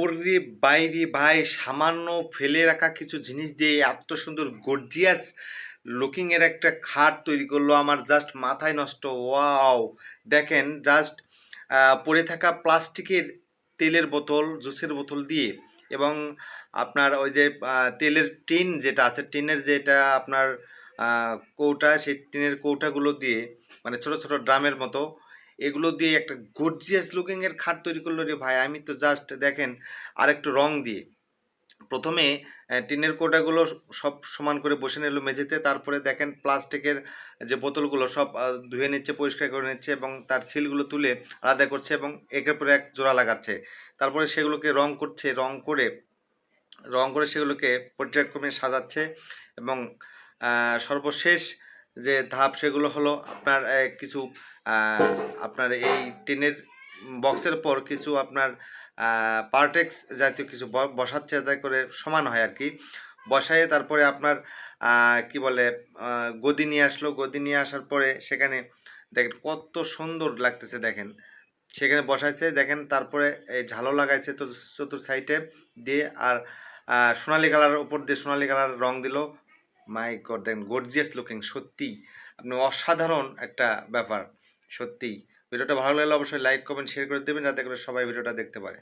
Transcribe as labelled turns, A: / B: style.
A: ওরে বাইরে, ভাই, সামান্য ফেলে রাখা কিছু জিনিস দিয়ে এত সুন্দর গর্জিয়াস লুকিং এর একটা খাট তৈরি করল আমার জাস্ট মাথায় নষ্ট। ওয়াও দেখেন জাস্ট পড়ে থাকা প্লাস্টিকের তেলের বোতল, জুসের বোতল দিয়ে এবং আপনার ওই যে তেলের টিন যেটা আছে, টিনের যেটা আপনার কৌটা, সেই টিনের কৌটাগুলো দিয়ে মানে ছোট ছোট ড্রামের মতো এগুলো দিয়ে একটা গর্জিয়াস লুকিং এর খাট তৈরি করল রে ভাই। আমি তো জাস্ট দেখেন আর একটু রং দিয়ে। প্রথমে টিনের কোটাগুলো সব সমান করে বসে নিল মেঝেতে। তারপরে দেখেন প্লাস্টিকের যে বোতলগুলো সব ধুয়ে নিচ্ছে, পরিষ্কার করে নিচ্ছে এবং তার সিলগুলো তুলে আলাদা করছে এবং একের পর এক জোড়া লাগাচ্ছে। তারপরে সেগুলোকে রং করছে, রং করে রং করে সেগুলোকে পর্যায়ক্রমে সাজাচ্ছে এবং সর্বশেষ যে ধাপ সেগুলো হলো আপনার কিছু আপনার এই টিনের বক্সের পর কিছু আপনার পার্টেক্স জাতীয় কিছু বসাচ্ছে যাতে করে সমান হয় আর কি বসায়ে তারপরে আপনার কি বলে গদি নিয়ে আসলো। গদি নিয়ে আসার পরে সেখানে দেখেন কত সুন্দর লাগতেছে দেখেন। সেখানে বসাইছে, দেখেন তারপরে এই ঝালো লাগাইছে তো চতুর সাইডে দিয়ে আর সোনালী কালার উপর দিয়ে সোনালী কালার রং দিল। মাই গড দেখেন গর্জিয়াস লুকিং সত্যি। আপনি অসাধারণ একটা ব্যাপার, সত্যি। ভিডিওটা ভালো লাগলে অবশ্যই লাইক কমেন্ট শেয়ার করে দেবেন, যাতে করে সবাই ভিডিওটা দেখতে পারে।